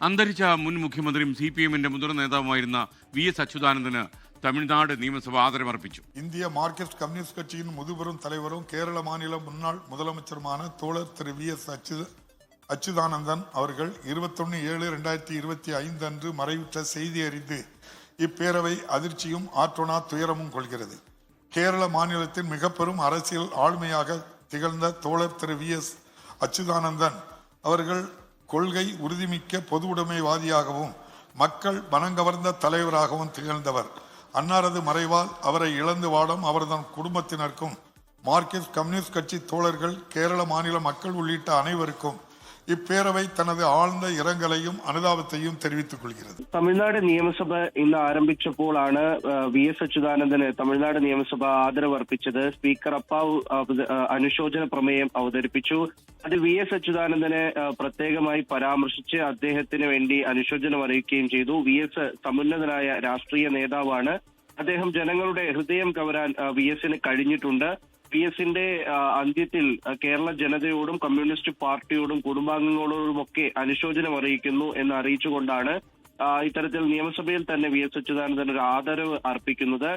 അന്തരിച്ച മുൻ മുഖ്യമന്ത്രിയും സി പി എമ്മിന്റെ മുതിർന്ന നേതാവുമായിരുന്ന വി എസ് അച്യുതാനന്ദന് തമിഴ്നാട് നിയമസഭ ആദരമർപ്പിച്ചു இந்திய மார்க்சிஸ்ட் கம்யூனிஸ்ட் கட்சியின் முதுபெரும் தலைவரும் கேரள மாநில முன்னாள் முதலமைச்சருமான தோழர் திரு வி எஸ் அச்சு அச்சுதானந்தன் அவர்கள் இருபத்தொன்னு ஏழு ரெண்டாயிரத்தி இருபத்தி ஐந்து அன்று மறைவுற்ற செய்தி அறிந்து இப்பேரவை அதிர்ச்சியும் ஆற்றொணா துயரமும் கொள்கிறது கேரள மாநிலத்தின் மிக பெரும் அரசியல் ஆளுமையாக திகழ்ந்த தோழர் திரு வி எஸ் அச்சுதானந்தன் அவர்கள் கொள்கை உறுதிமிக்க பொது உடைமைவாதியாகவும் மக்கள் மனங்கவர்ந்த தலைவராகவும் திகழ்ந்தவர். அன்னாரது மறைவால் அவரை இழந்து வாடும் அவரது குடும்பத்தினருக்கும் மார்க்சிஸ்ட் கம்யூனிஸ்ட் கட்சி தோழர்கள் கேரள மாநில மக்கள் உள்ளிட்ட அனைவருக்கும் இப்பேரவை தனது ஆழ்ந்த இரங்கலையும் அனுதாபத்தையும் தெரிவித்துக் கொள்கிறது തമിഴ്നാട് നിയമസഭ ഇന്ന് ആരംഭിച്ചപ്പോഴാണ് ആ, വി എസ് അച്യുതാനന്ദന് തമിഴ്നാട് നിയമസഭ ആദരവ് അർപ്പിച്ചത് സ്പീക്കർ അപ്പാവ് അവത- ആ, അനുശോചന പ്രമേയം അവതരിപ്പിച്ചു അത് വി എസ് അച്യുതാനന്ദനെ ആ, പ്രത്യേകമായി പരാമർശിച്ച് അദ്ദേഹത്തിന് വേണ്ടി അനുശോചനം അറിയിക്കുകയും ചെയ്തു വി എസ് സമുന്നതനായ രാഷ്ട്രീയ നേതാവാണ് അദ്ദേഹം ജനങ്ങളുടെ ഹൃദയം കവരാൻ ആ, വി എസിന് കഴിഞ്ഞിട്ടുണ്ട് പി എസിന്റെ അന്ത്യത്തിൽ കേരള ജനതയോടും കമ്മ്യൂണിസ്റ്റ് പാർട്ടിയോടും കുടുംബാംഗങ്ങളോടുമൊക്കെ അനുശോചനം അറിയിക്കുന്നു എന്ന് അറിയിച്ചുകൊണ്ടാണ് ഇത്തരത്തിൽ നിയമസഭയിൽ തന്നെ വി എസ് അച്യുതാനന്ദൻ ഒരു ആദരവ് അർപ്പിക്കുന്നത്.